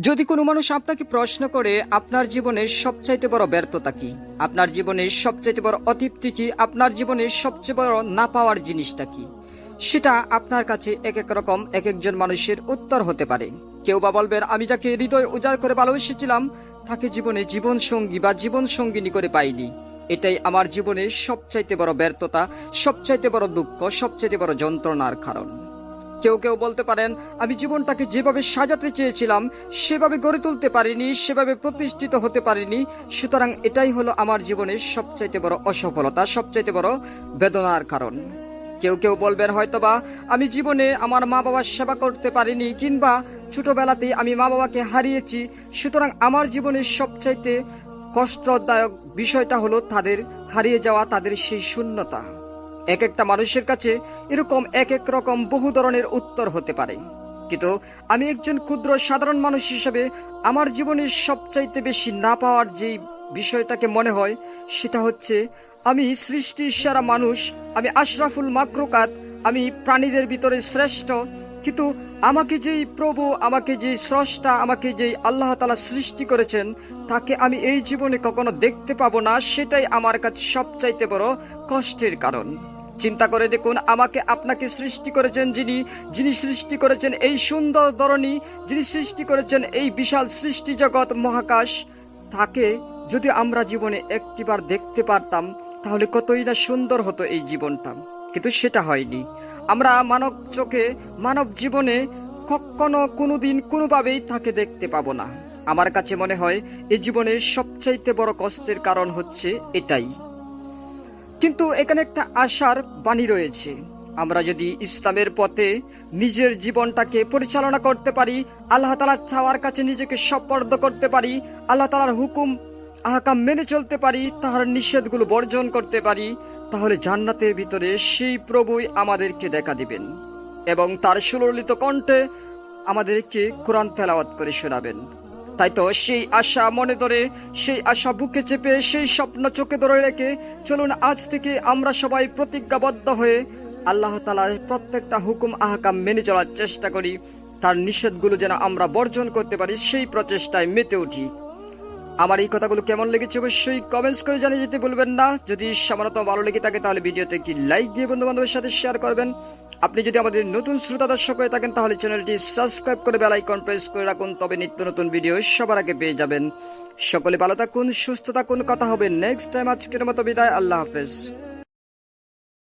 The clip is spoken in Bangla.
যদি কোনো মানুষ আপনাকে প্রশ্ন করে, আপনার জীবনের সবচাইতে বড় ব্যর্থতা কি? আপনার জীবনের সবচাইতে বড় অতৃপ্তি কি? আপনার জীবনের সবচেয়ে বড় না পাওয়ার জিনিসটা কি? সেটা আপনার কাছে এক এক রকম, এক একজন মানুষের উত্তর হতে পারে। কেউ বা বলবেন, আমি যাকে হৃদয় উজাড় করে ভালোবেসেছিলাম, তাকে জীবনে জীবন সঙ্গী বা জীবন সঙ্গিনী করে পাইনি। এটাই আমার জীবনের সবচাইতে বড় ব্যর্থতা, সবচাইতে বড় দুঃখ, সবচাইতে বড় যন্ত্রণার কারণ। কেউ কেউ বলতে পারেন, আমি জীবনটাকে যেভাবে সাজাতে চেয়েছিলাম, সেভাবে গড়ে তুলতে পারিনি, সেভাবে প্রতিষ্ঠিত হতে পারিনি। সুতরাং এটাই হলো আমার জীবনের সবচাইতে বড় অসফলতা, সবচাইতে বড় বেদনার কারণ। কেউ কেউ বলবেন হয়তোবা, আমি জীবনে আমার মা বাবার সেবা করতে পারিনি, কিংবা ছোটবেলাতেই আমি মা বাবাকে হারিয়েছি। সুতরাং আমার জীবনের সবচাইতে কষ্টদায়ক বিষয়টা হলো তাদের হারিয়ে যাওয়া, তাদের সেই শূন্যতা। এক একটা মানুষের কাছে এরকম এক এক রকম বহু ধরনের উত্তর হতে পারে। কিন্তু আমি একজন ক্ষুদ্র সাধারণ মানুষ হিসেবে আমার জীবনের সবচাইতে বেশি না পাওয়ার যেই বিষয়টাকে মনে হয়, সেটা হচ্ছে আমি সৃষ্টির সারা মানুষ, আমি আশরাফুল মাকরুকাত, আমি প্রাণীদের ভিতরে শ্রেষ্ঠ, কিন্তু আমাকে যেই প্রভু, আমাকে যেই স্রষ্টা, আমাকে যেই আল্লাহ তালা সৃষ্টি করেছেন, তাকে আমি এই জীবনে কখনো দেখতে পাবো না, সেটাই আমার কাছে সবচাইতে বড় কষ্টের কারণ। চিন্তা করে দেখুন, আমাকে আপনাকে সৃষ্টি করেছেন যিনি যিনি সৃষ্টি করেছেন এই সুন্দর ধরনী যিনি সৃষ্টি করেছেন এই বিশাল সৃষ্টি জগৎ মহাকাশ, তাকে যদি আমরা জীবনে একটিবার দেখতে পারতাম, তাহলে কতই না সুন্দর হতো এই জীবনটা। কিন্তু সেটা হয়নি। আমরা মানব চোখে, মানব জীবনে কখনো কোনোদিন কোনোভাবেই তাকে দেখতে পাবো না। আমার কাছে মনে হয় এই জীবনের সবচাইতে বড় কষ্টের কারণ হচ্ছে এটাই। কিন্তু এখানে একটা আশার বাণী রয়েছে। আমরা যদি ইসলামের পথে নিজের জীবনটাকে পরিচালনা করতে পারি, আল্লাহ তালার চাওয়ার কাছে নিজেকে সপর্দ করতে পারি, আল্লাহ তালার হুকুম, আহকাম মেনে চলতে পারি, তাহার নিষেধগুলো বর্জন করতে পারি, তাহলে জান্নাতের ভিতরে সেই প্রভুই আমাদেরকে দেখা দিবেন এবং তার সুললিত কণ্ঠে আমাদেরকে কোরআন তেলাওয়াত করে শোনাবেন। তাই তো সেই আশা মনে ধরে, সেই আশা বুকে চেপে, সেই স্বপ্ন চোখে ধরে রেখে চলুন আজ থেকে আমরা সবাই প্রতিজ্ঞাবদ্ধ হয়ে আল্লাহ তালার প্রত্যেকটা হুকুম, আহকাম মেনে চলার চেষ্টা করি। তার নিষেধগুলো যেন আমরা বর্জন করতে পারি, সেই প্রচেষ্টায় মেতে উঠি। আমার এই কথাগুলো কেমন লেগেছে অবশ্যই কমেন্টস করে জানিয়ে যেতে বলবেন না। যদি সামান্যত ভালো লেগে থাকে, তাহলে ভিডিওতে একটি লাইক দিয়ে বন্ধু বান্ধবের সাথে শেয়ার করবেন। আপনি যদি আমাদের নতুন শ্রোতা দর্শক হয়ে থাকেন, তাহলে চ্যানেলটি সাবস্ক্রাইব করে বেল আইকন প্রেস করে রাখুন। তবে নিত্য নতুন ভিডিও সবার আগে পেয়ে যাবেন। সকলে ভালো থাকুন, সুস্থ থাকুন। কথা হবে নেক্সট টাইম আজকের মতো বিদায়। আল্লাহ হাফেজ।